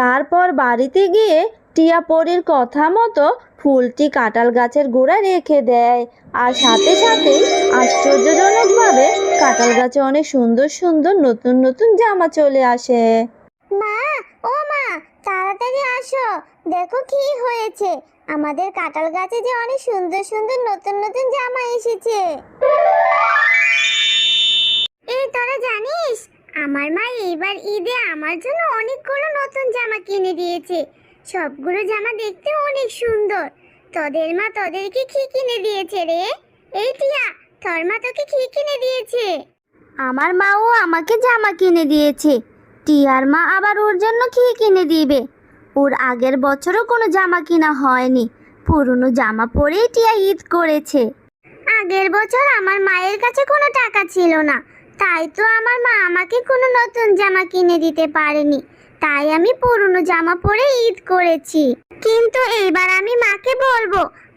তারপর বাড়িতে গিয়ে টিয়া পরির কথা মতো ফুলটি কাঁঠাল গাছের গোড়ায় রেখে দেয়। আর সাথে সাথেই আশ্চর্যজনকভাবে কাঁঠাল গাছে অনেক সুন্দর সুন্দর নতুন নতুন জামা চলে আসে। মা ও মা তাড়াতাড়ি আসো। দেখো কি হয়েছে। আমাদের কাঁঠাল গাছে যে অনেক সুন্দর সুন্দর নতুন নতুন জামা এসেছে। এই তোরা জানিস আমার মা এইবার ঈদে আমার জন্য অনেকগুলো নতুন জামা কিনে দিয়েছে। সবগুলো জামা দেখতে অনেক সুন্দর। তোদের মা তোদেরকে কি কিনে দিয়েছে রে? এই টিয়া তোর মা তোকে কি কিনে দিয়েছে? আমার মাও আমাকে জামা কিনে দিয়েছে। টিয়ার মা আবার ওর জন্য কি কিনে দিবে? ওর আগের বছরও কোনো জামা কিনা হয়নি। পুরনো জামা পরেই টিয়া ঈদ করেছে। আগের বছর আমার মায়ের কাছে কোনো টাকা ছিল না। তাই তো আমার মা আমাকে কোনো নতুন জামা কিনে দিতে পারেনি। তাই আমি পুরনো জামা পরে ঈদ করেছি। কিন্তু এইবার আমি মাকে বলব,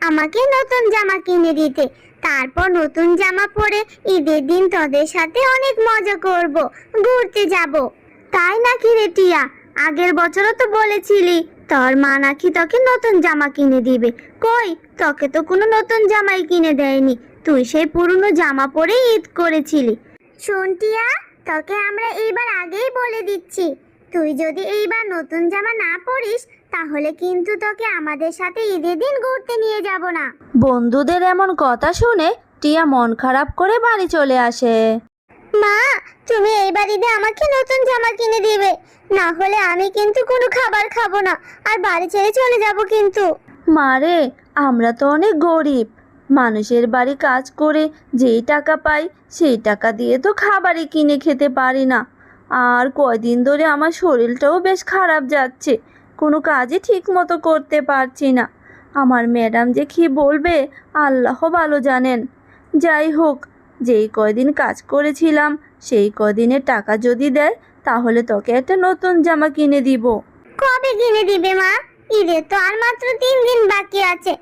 আমাকে নতুন জামা কিনে দিতে। তারপর নতুন জামা পরে ঈদের দিন তোদের সাথে অনেক মজা করব, ঘুরতে যাব। তাই নাকি রে টিয়া? আগের বছরও তো বলেছিলি, তোর মা নাকি তোকে নতুন জামা কিনে দিবে। কই, তোকে তো কোনো নতুন জামাই কিনে দেয়নি। তুই সেই পুরনো জামা পরে ঈদ করেছিলি। শোন টিয়া তোকে আমরা এইবার আগেই বলে দিচ্ছি। তুই যদি এইবার নতুন জামা না পরিস তাহলে কিন্তু তোকে আমাদের সাথে ঈদের দিন ঘুরতে নিয়ে যাব না। বন্ধুদের এমন কথা শুনে টিয়া মন খারাপ করে বাড়ি চলে আসে। মা তুমি এই বাড়িতে আমাকে নতুন জামা কিনে দিবে। না হলে আমি কিন্তু কোনো খাবার খাব না আর বাড়ি ছেড়ে চলে যাব কিন্তু। মারে আমরা তো অনেক গরিব। মানুষের বাড়ি কাজ করে যেই টাকা পাই, সেই টাকা দিয়ে তো খাবারই কিনে খেতে পারি না। আর কয়দিন ধরে আমার শরীরটাও বেশ খারাপ যাচ্ছে, কোনো কাজই ঠিক মতো করতে পারছি না। আমার ম্যাডাম যে কি বলবে, আল্লাহ ভালো জানেন। যাই হোক, যেই কয়দিন কাজ করেছিলাম, সেই কদিনের টাকা যদি দেয়, তাহলে তোকে একটা নতুন জামা কিনে দিব। কবে কিনে দিবে মা? ঈদের তো আর মাত্র তিন দিন বাকি আছে।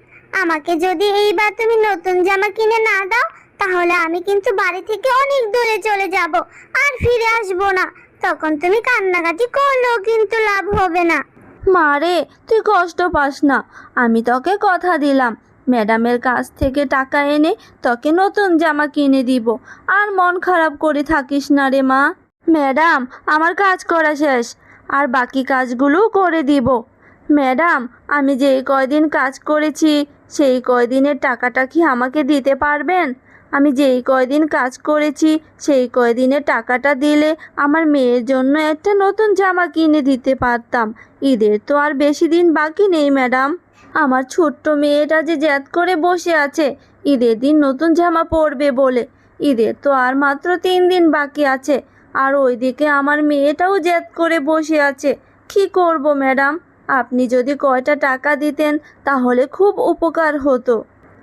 আমাকে যদি এইবার তুমি নতুন জামা কিনে না দাও, তাহলে আমি কিন্তু বাড়ি থেকে অনেক দূরে চলে যাব আর ফিরে আসব না। তখন তুমি কান্নাকাটি করলেও কিন্তু লাভ হবে না। মারে তুই কষ্ট পাস না। আমি তোকে কথা দিলাম। ম্যাডামের কাছ থেকে টাকা এনে তোকে নতুন জামা কিনে দিব। আর মন খারাপ করে থাকিস না রে মা। ম্যাডাম, আমার কাজ করা শেষ। আর বাকি কাজগুলোও করে দিব। ম্যাডাম, আমি যেই কয়দিন কাজ করেছি সেই কয়দিনের টাকাটা কি আমাকে দিতে পারবেন? আমি যেই কয়দিন কাজ করেছি, সেই কয়দিনের টাকাটা দিলে আমার মেয়ের জন্য একটা নতুন জামা কিনে দিতে পারতাম। ঈদের তো আর বেশি দিন বাকি নেই, ম্যাডাম। আমার ছোট্ট মেয়েটা যে জ্যাদ করে বসে আছে, ঈদের দিন নতুন জামা পরবে বলে। ঈদের তো আর মাত্র তিন দিন বাকি আছে, আর ওইদিকে আমার মেয়েটাও জ্যাদ করে বসে আছে। কি করব, ম্যাডাম? আপনি যদি কয়টা টাকা দিতেন, তাহলে খুব উপকার হতো।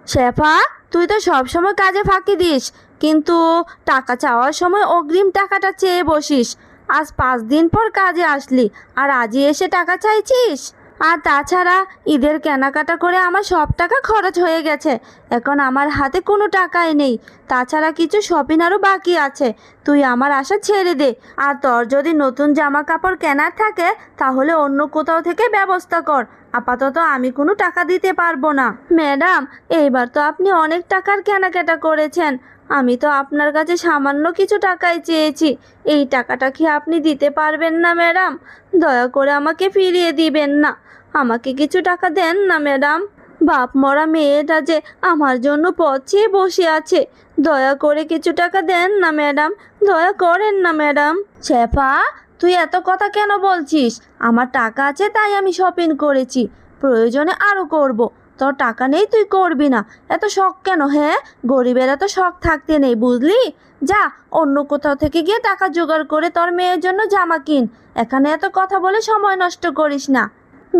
শেফা, তুই তো সবসময় কাজে ফাঁকি দিস, কিন্তু টাকা চাওয়ার সময় অগ্রিম টাকাটা চেয়ে বসিস। আজ পাঁচ দিন পর কাজে আসলি, আর আজই এসে টাকা চাইছিস? আর তাছাড়া ঈদের কেনাকাটা করে আমার সব টাকা খরচ হয়ে গেছে। এখন আমার হাতে কোনো টাকাই নেই। তাছাড়া কিছু শপিং আরও বাকি আছে। তুই আমার আশা ছেড়ে দে। আর তোর যদি নতুন জামা কাপড় কেনার থাকে, তাহলে অন্য কোথাও থেকে ব্যবস্থা কর। আপাতত আমি কোনো টাকা দিতে পারব না। ম্যাডাম, এইবার তো আপনি অনেক টাকার কেনাকাটা করেছেন। আমি তো আপনার কাছে সামান্য কিছু টাকাই চেয়েছি। এই টাকাটা কি আপনি দিতে পারবেন না, ম্যাডাম? দয়া করে আমাকে ফিরিয়ে দিবেন না। আমাকে কিছু টাকা দেন না, ম্যাডাম। বাপ মরা মেয়েটা যে আমার জন্য পচে বসে আছে। দয়া করে কিছু টাকা দেন না, ম্যাডাম। দয়া করেন না, ম্যাডাম। শেফা, তুই এত কথা কেন বলছিস? আমার টাকা আছে, তাই আমি শপিং করেছি। প্রয়োজনে আরও করব। তোর টাকা নেই, তুই করবি না। এত শখ কেন হ্যাঁ? গরিবের এত শখ থাকতে নেই, বুঝলি? যা, অন্য কোথাও থেকে গিয়ে টাকা জোগাড় করে তোর মেয়ের জন্য জামা কিন। এখানে এত কথা বলে সময় নষ্ট করিস না।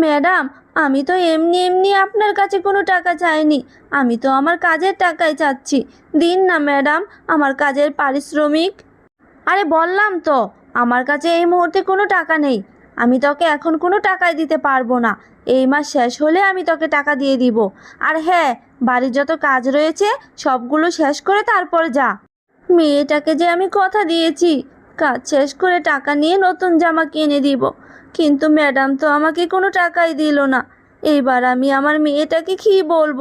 ম্যাডাম, আমি তো এমনি এমনি আপনার কাছে কোনো টাকা চাইনি। আমি তো আমার কাজের টাকাই চাচ্ছি। দিন না, ম্যাডাম, আমার কাজের পারিশ্রমিক। আরে বললাম তো, আমার কাছে এই মুহূর্তে কোনো টাকা নেই। আমি তোকে এখন কোনো টাকাই দিতে পারব না। এই মাস শেষ হলে আমি তোকে টাকা দিয়ে দিব। আর হ্যাঁ বাড়ির যত কাজ রয়েছে, সবগুলো শেষ করে তারপর যা। মেয়েটাকে যে আমি কথা দিয়েছি, কাজ শেষ করে টাকা নিয়ে নতুন জামা কিনে দিব। কিন্তু ম্যাডাম তো আমাকে কোনো টাকাই দিল না। এইবার আমি আমার মেয়েটাকে কি বলব?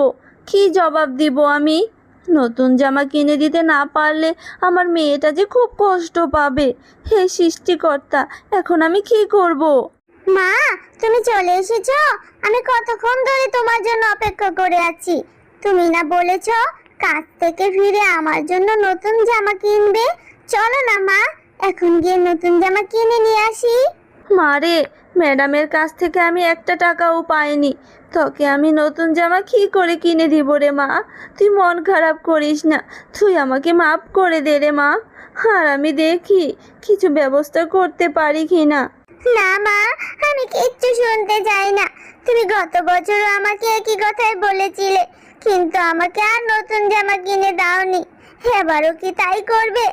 কি জবাব দিব আমি? নতুন জামা কিনে দিতে না পারলে আমার মেয়েটা যে খুব কষ্ট পাবে। হে সৃষ্টিকর্তা, এখন আমি কি করব। মা, তুমি চলে এসেছ? আমি কতক্ষণ ধরে তোমার জন্য অপেক্ষা করে আছি। তুমি না বলেছ কাজ থেকে ফিরে আমার জন্য নতুন জামা কিনবে? চলো না মা, এখন গিয়ে নতুন জামা কিনে নিয়ে আসি। মারে ম্যাডামের কাছ থেকে আমি একটা টাকাও পাইনি। তোকে আমি নতুন জামা কি করে কিনে দিব রে মা? তুই মন খারাপ করিস না। তুই আমাকে মাফ করে দে রে মা। আর আমি দেখি, কিছু ব্যবস্থা করতে পারি কি না? না, মা, আমি কিচ্ছু শুনতে চাই না। তুমি গত বছর আমাকে একই কথাই বলেছিলে, কিন্তু আমাকে আর নতুন জামা কিনে দাওনি। এবারও কি তাই করবে?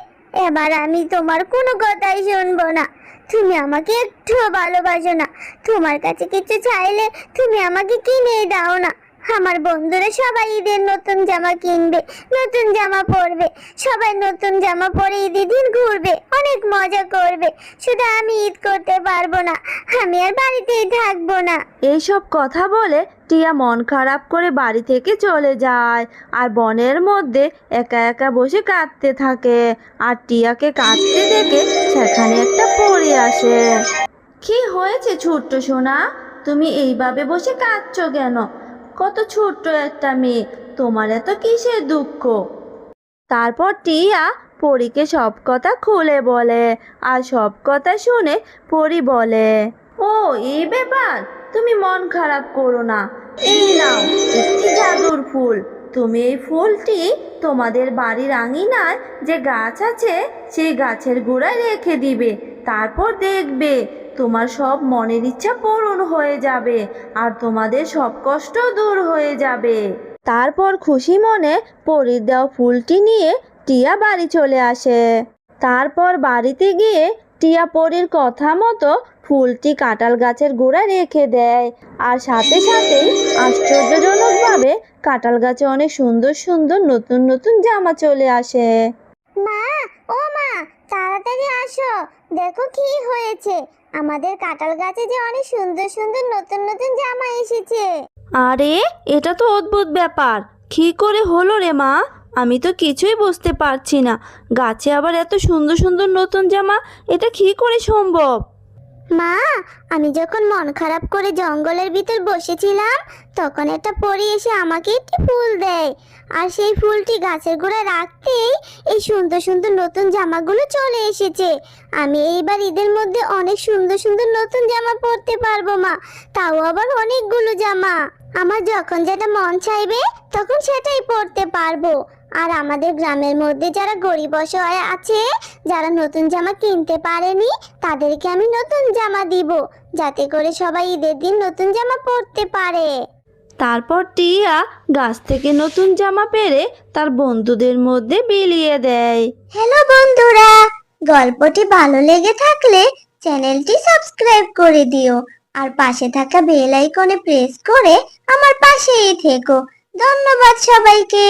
এবার আমি তোমার কোনো কথাই শুনব না। তুমি আমাকে একটুও ভালোবাসো না। তোমার কাছে কিছু চাইলে তুমি আমাকে কিনেই দাও না। আমার বন্ধুরা সবাই ঈদের নতুন জামা কিনবে, নতুন জামা পরবে। সবাই নতুন জামা পরে ঈদের দিন ঘুরবে, অনেক মজা করবে। শুধু আমি ঈদ করতে পারব না, আমি আর বাড়িতেই থাকব না। এইসব কথা বলে টিয়া মন খারাপ করে বাড়ি থেকে চলে যায় আর বনের মধ্যে একা একা বসে কাঁদতে থাকে আর টিয়াকে কাঁদতে দেখে সেখানে একটা পড়ে আসে। কি হয়েছে ছোট্ট সোনা? তুমি এইভাবে বসে কাঁদছো কেন? কত ছোট্ট একটা মেয়ে, তোমার এত কিসের দুঃখ? তারপর টিয়া পরীকে সব কথা খুলে বলে আর সব কথা শুনে পরি বলে, ও এই ব্যাপার, তুমি মন খারাপ করো না। এই নাও একটি জাদুর ফুল। তুমি এই ফুলটি তোমাদের বাড়ির আঙিনায় যে গাছ আছে, সেই গাছের গোড়ায় রেখে দিবে। তারপর দেখবে তোমার সব মনের ইচ্ছা পূরণ হয়ে যাবে আর তোমাদের সব কষ্ট দূর হয়ে যাবে। তারপর খুশি মনে পরির দেওয়া ফুলটি নিয়ে টিয়া বাড়ি চলে আসে। তারপর বাড়িতে গিয়ে টিয়া পরির কথা মতো ফুলটি কাঁঠাল গাছের গোড়ায় রেখে দেয় আর সাথে সাথেই আশ্চর্যজনকভাবে কাঁঠাল গাছে অনেক সুন্দর সুন্দর নতুন নতুন জামা চলে আসে। মা, ও মা, তাড়াতাড়ি আসো, দেখো কি হয়েছে। আমাদের কাঁঠাল গাছে যে অনেক সুন্দর সুন্দর নতুন নতুন জামা এসেছে। আরে, এটা তো অদ্ভুত ব্যাপার। কি করে হলো রে মা? আমি তো কিছুই বুঝতে পারছি না। গাছে আবার এত সুন্দর সুন্দর নতুন জামা, এটা কি করে সম্ভব? মা, আমি যখন মন খারাপ করে জঙ্গলের ভিতর বসেছিলাম, তখন একটা পরি এসে আমাকে একটি ফুল দেয়। আর সেই ফুলটি গাছের গোড়ায় রাখতেই এই সুন্দর সুন্দর নতুন জামাগুলো চলে এসেছে। আমি এইবার ঈদের মধ্যে অনেক সুন্দর সুন্দর নতুন জামা পরতে পারব মা, তাও আবার অনেকগুলো জামা। আমার যখন যেটা মন চাইবে, তখন সেটাই পরতে পারব। আর আমাদের গ্রামের মধ্যে যারা গরিব অসহায় আছে যারা নতুন জামা কিনতে পারেনি তাদেরকে আমি নতুন জামা দিব যাতে করে সবাই ঈদের দিন নতুন জামা পরতে পারে। তারপর টিয়া গাছ থেকে নতুন জামা পেরে তার বন্ধুদের মধ্যে বিলিয়ে দেয়। হ্যালো বন্ধুরা গল্পটি ভালো লেগে থাকলে চ্যানেলটি সাবস্ক্রাইব করে দিও আর পাশে থাকা বেল আইকনে প্রেস করে আমার পাশেই থেকো। ধন্যবাদ সবাইকে।